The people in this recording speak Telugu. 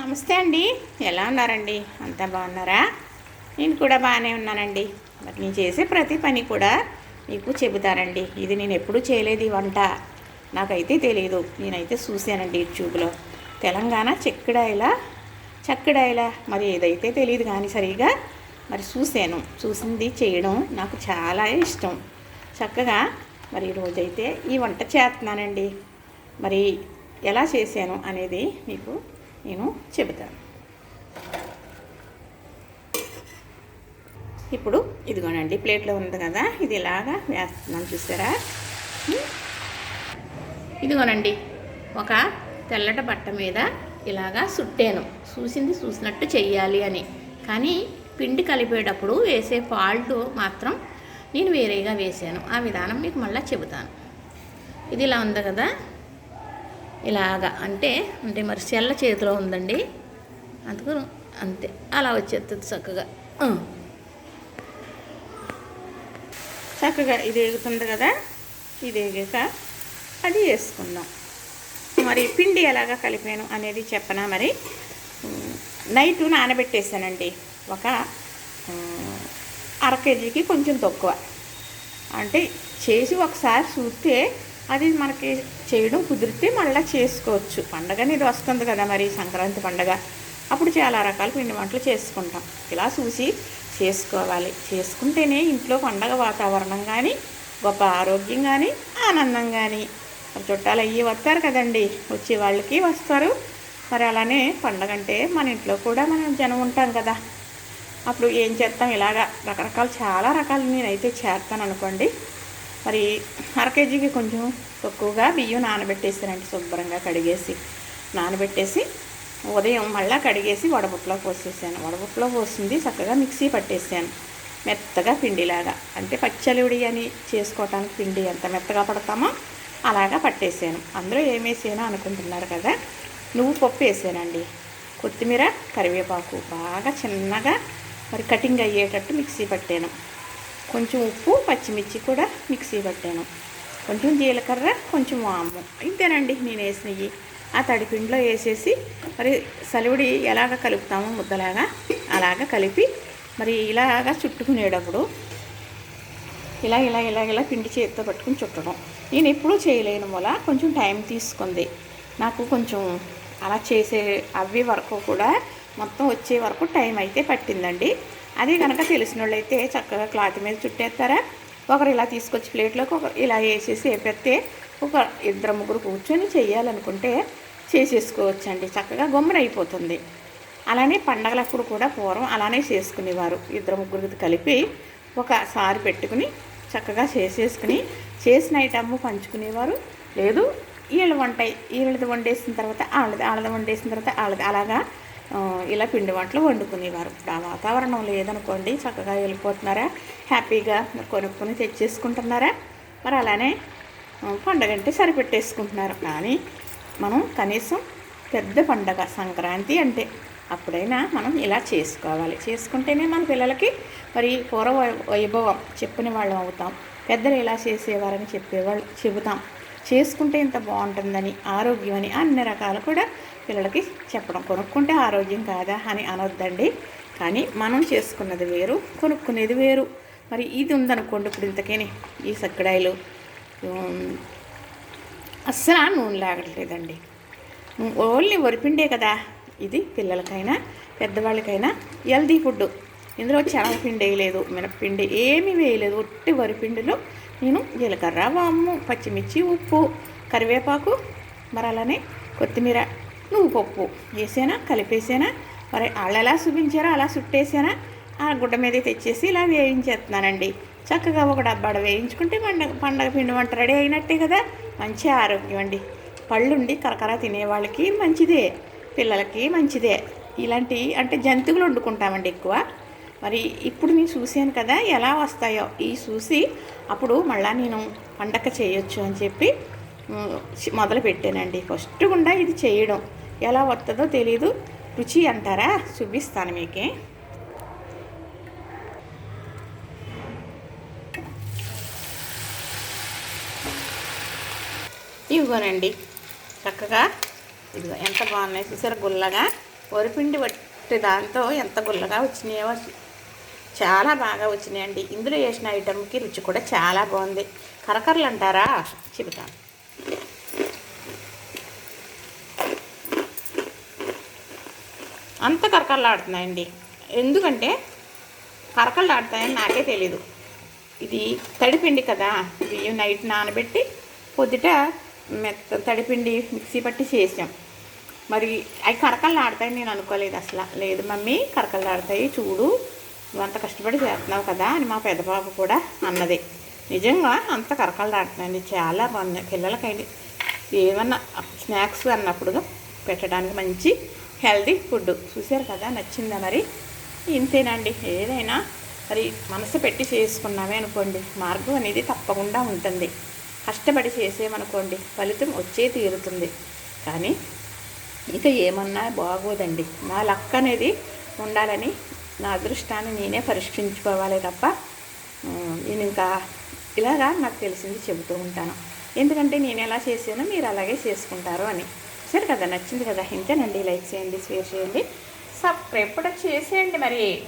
నమస్తే అండి. ఎలా ఉన్నారండి? అంతా బాగున్నారా? నేను కూడా బాగానే ఉన్నానండి. మరి నేను చేసే ప్రతి పని కూడా మీకు చెబుతారండి ఇది నేను ఎప్పుడూ చేయలేదు ఈ వంట. నాకైతే తెలియదు నేనైతే చూశానండి యూట్యూబ్లో. తెలంగాణ చెక్కడాయిలా చక్కడాయిలా. మరి ఏదైతే తెలియదు కానీ సరిగా మరి చూశాను. చూసింది చేయడం నాకు చాలా ఇష్టం. చక్కగా మరి ఈరోజైతే ఈ వంట చేస్తున్నానండి. మరి ఎలా చేశాను అనేది మీకు నేను చెబుతాను. ఇప్పుడు ఇదిగోనండి ప్లేట్లో ఉంది కదా ఇది ఇలాగా వేస్తున్నాను చూసారా? ఇదిగోనండి ఒక తెల్లట బట్ట మీద ఇలాగా సుట్టాను. చూసింది చూసినట్టు చెయ్యాలి అని. కానీ పిండి కలిపేటప్పుడు వేసే ఫాల్ట్ మాత్రం నేను వేరేగా వేసాను. ఆ విధానం మీకు మళ్ళీ చెబుతాను. ఇది ఇలా ఉంది కదా ఇలాగా. అంటే అంటే మరి సెల్ల చేతిలో ఉందండి. అందుకు అంతే. అలా వచ్చేస్తుంది చక్కగా. చక్కగా ఇది ఎగుతుంది కదా? ఇది ఎగాక అది వేసుకుందాం. మరి పిండి ఎలాగా కలిపాను అనేది చెప్పనా మరి? నైట్ నానబెట్టేసానండి. ఒక అర కేజీకి కొంచెం తక్కువ. అంటే చేసి ఒకసారి చూస్తే అది మనకి చేయడం కుదిరితే మళ్ళీ చేసుకోవచ్చు. పండగ అనేది వస్తుంది కదా మరి సంక్రాంతి పండగ. అప్పుడు చాలా రకాల పిండి వంటలు చేసుకుంటాం. ఇలా చూసి చేసుకోవాలి. చేసుకుంటేనే ఇంట్లో పండగ వాతావరణం కానీ గొప్ప ఆరోగ్యం కానీ ఆనందం కానీ మరి చుట్టాలు అయ్యి వస్తారు కదండి. వచ్చే వాళ్ళకి వస్తారు. మరి అలానే పండగ అంటే మన ఇంట్లో కూడా మనం జనం ఉంటాం కదా. అప్పుడు ఏం చేస్తాం? ఇలాగా రకరకాలు చాలా రకాలు నేనైతే చేస్తాను అనుకోండి. మరి అర కేజీకి కొంచెం తక్కువగా బియ్యం నానబెట్టేసానండి శుభ్రంగా కడిగేసి. నానబెట్టేసి ఉదయం మళ్ళీ కడిగేసి వడబుట్లో పోసేసాను. వడబుట్లో పోసింది చక్కగా మిక్సీ పట్టేసాను. మెత్తగా పిండిలాగా. అంటే పచ్చలివిడి అని చేసుకోవటానికి పిండి ఎంత మెత్తగా పడతామో అలాగా పట్టేసాను. అందులో ఏమేసానో అనుకుంటున్నారు కదా నువ్వు పప్పు వేసానండి. కొత్తిమీర కరివేపాకు. బాగా చిన్నగా మరి కటింగ్ అయ్యేటట్టు మిక్సీ పట్టాను. కొంచెం ఉప్పు పచ్చిమిర్చి కూడా మిక్సీ పట్టాను. కొంచెం జీలకర్ర కొంచెం వాము. ఇంతేనండి నేను వేసినవి. ఆ తడిపిండిలో వేసేసి మరి సలివిడి ఎలాగ కలుపుతామో ముద్దలాగా అలాగ కలిపి మరి ఇలాగా చుట్టుకునేటప్పుడు ఇలా ఇలా ఇలా ఇలా పిండి చేతితో పట్టుకుని చుట్టడం. నేను ఎప్పుడూ చేయలేను వల్ల కొంచెం టైం తీసుకుంది. నాకు కొంచెం అలా చేసే అవి వరకు కూడా మొత్తం వచ్చే వరకు టైం అయితే పట్టిందండి. అది కనుక తెలిసిన వాళ్ళు చక్కగా క్లాత్ మీద చుట్టేస్తారా? ఒకరు ఇలా తీసుకొచ్చి ప్లేట్లోకి ఒకరు ఇలా వేసేసి వేపెత్తే ఒక ఇద్దరు ముగ్గురు కూర్చొని చేయాలనుకుంటే చేసేసుకోవచ్చండి. చక్కగా గమ్మున అయిపోతుంది. అలానే పండగలప్పుడు కూడా పూర్వం అలానే చేసుకునేవారు. ఇద్దరు ముగ్గురికి కలిపి ఒకసారి పెట్టుకుని చక్కగా చేసేసుకుని చేసిన ఐటమ్ పంచుకునేవారు. లేదు వీళ్ళు వంట వీళ్ళది వండేసిన తర్వాత వాళ్ళది వాళ్ళది వండేసిన తర్వాత వాళ్ళది అలాగా ఇలా పిండి వంటలు వండుకునేవారు. ఇప్పుడు ఆ వాతావరణం లేదనుకోండి చక్కగా వెళ్ళిపోతున్నారా హ్యాపీగా కొనుక్కొని తెచ్చేసుకుంటున్నారా మరి అలానే పండగ అంటే సరిపెట్టేసుకుంటున్నారు. కానీ మనం కనీసం పెద్ద పండగ సంక్రాంతి అంటే అప్పుడైనా మనం ఇలా చేసుకోవాలి. చేసుకుంటేనే మన పిల్లలకి మరి పూర్వ వై- వైభవం చెప్పిన వాళ్ళం అవుతాం. పెద్దలు ఇలా చేసేవారని చెప్పేవాళ్ళు చెబుతాం. చేసుకుంటే ఇంత బాగుంటుందని ఆరోగ్యం అని అన్ని రకాలు కూడా పిల్లలకి చెప్పడం. కొనుక్కుంటే ఆరోగ్యం కాదా అని అనొద్దండి. కానీ మనం చేసుకున్నది వేరు కొనుక్కునేది వేరు. మరి ఇది ఉందనుకోండి ఇప్పుడు ఇంతకేని ఈ సక్కడాయిలు అస్సలు నూనె లాగట్లేదండి. ఓన్లీ వరిపిండే కదా. ఇది పిల్లలకైనా పెద్దవాళ్ళకైనా హెల్దీ ఫుడ్ ఇందులో పిండి వేయలేదు మినప్పిండి ఏమీ వేయలేదు ఒట్టి వరిపిండిలో నేను జీలకర్ర వాము పచ్చిమిర్చి ఉప్పు కరివేపాకు. మరి అలానే కొత్తిమీర నువ్వు పప్పు వేసానా కలిపేసేనా? మరి వాళ్ళు ఎలా చూపించారో అలా చుట్టేసేనా? ఆ గుడ్డ మీద తెచ్చేసి ఇలా వేయించేస్తున్నానండి. చక్కగా ఒక డబ్బాడ వేయించుకుంటే పండగ పండగ పిండి వంట రెడీ అయినట్టే కదా? మంచి ఆరోగ్యం అండి. పళ్ళుండి కరకర తినేవాళ్ళకి మంచిదే పిల్లలకి మంచిదే. ఇలాంటి అంటే జంతువులు వండుకుంటామండి ఎక్కువ. మరి ఇప్పుడు నేను చూశాను కదా ఎలా వస్తాయో. ఈ చూసి అప్పుడు మళ్ళీ నేను పండగ చేయొచ్చు అని చెప్పి మొదలుపెట్టానండి మొదలు పెట్టానండి. ఫస్ట్ గుండా ఇది చేయడం. ఎలా వస్తుందో తెలీదు. రుచి అంటారా? చూపిస్తాను మీకే. ఇదిగోనండి చక్కగా ఇదిగో ఎంత బాగున్నాయి. చూసారు గుల్లగా. వరిపిండి పట్టి దాంతో ఎంత గుల్లగా వచ్చినాయో చాలా బాగా వచ్చినాయండి. ఇందులో వేసిన ఐటెంకి రుచి కూడా చాలా బాగుంది. కరకరలు అంటారా? చెబుతాను అంత కరకరలాడుతున్నాయండి ఎందుకంటే కరకరలాడుతాయని నాకే తెలీదు. ఇది తడిపిండి కదా. బియ్యం నైట్ నానబెట్టి పొద్దుట మెత్త తడిపిండి మిక్సీ పట్టి చేసాం. మరి అవి కరకలు ఆడతాయి నేను అనుకోలేదు అసలు. లేదు మమ్మీ కరకలు ఆడతాయి. చూడు. నువ్వు అంత కష్టపడి చేస్తున్నావు కదా అని మా పెద్ద బాబు కూడా అన్నది. నిజంగా అంత కరకలు ఆడుతున్నాయండి చాలా బాగున్నాయి. పిల్లలకైనా ఏమన్నా స్నాక్స్ అన్నప్పుడు పెట్టడానికి మంచి హెల్దీ ఫుడ్ చూశారు కదా? నచ్చిందా మరి? ఇంతేనండి. ఏదైనా మరి మనసు పెట్టి చేసుకున్నామే అనుకోండి. మార్గం అనేది తప్పకుండా ఉంటుంది. కష్టపడి చేసేమనుకోండి. ఫలితం వచ్చే తీరుతుంది. కానీ ఇంకా ఏమన్నా బాగోదండి. నా లక్ అనేది ఉండాలని నా అదృష్టాన్ని నేనే పరిష్కరించుకోవాలి తప్ప నేను ఇంకా ఇలాగా నాకు తెలిసింది చెబుతూ ఉంటాను. ఎందుకంటే నేను ఎలా చేసానో మీరు అలాగే చేసుకుంటారు అని. సరే కదా నచ్చింది కదా. ఇంతేనండి. లైక్ చేయండి షేర్ చేయండి. సబ్స్క్రైబ్ కూడా చేసేయండి మరి.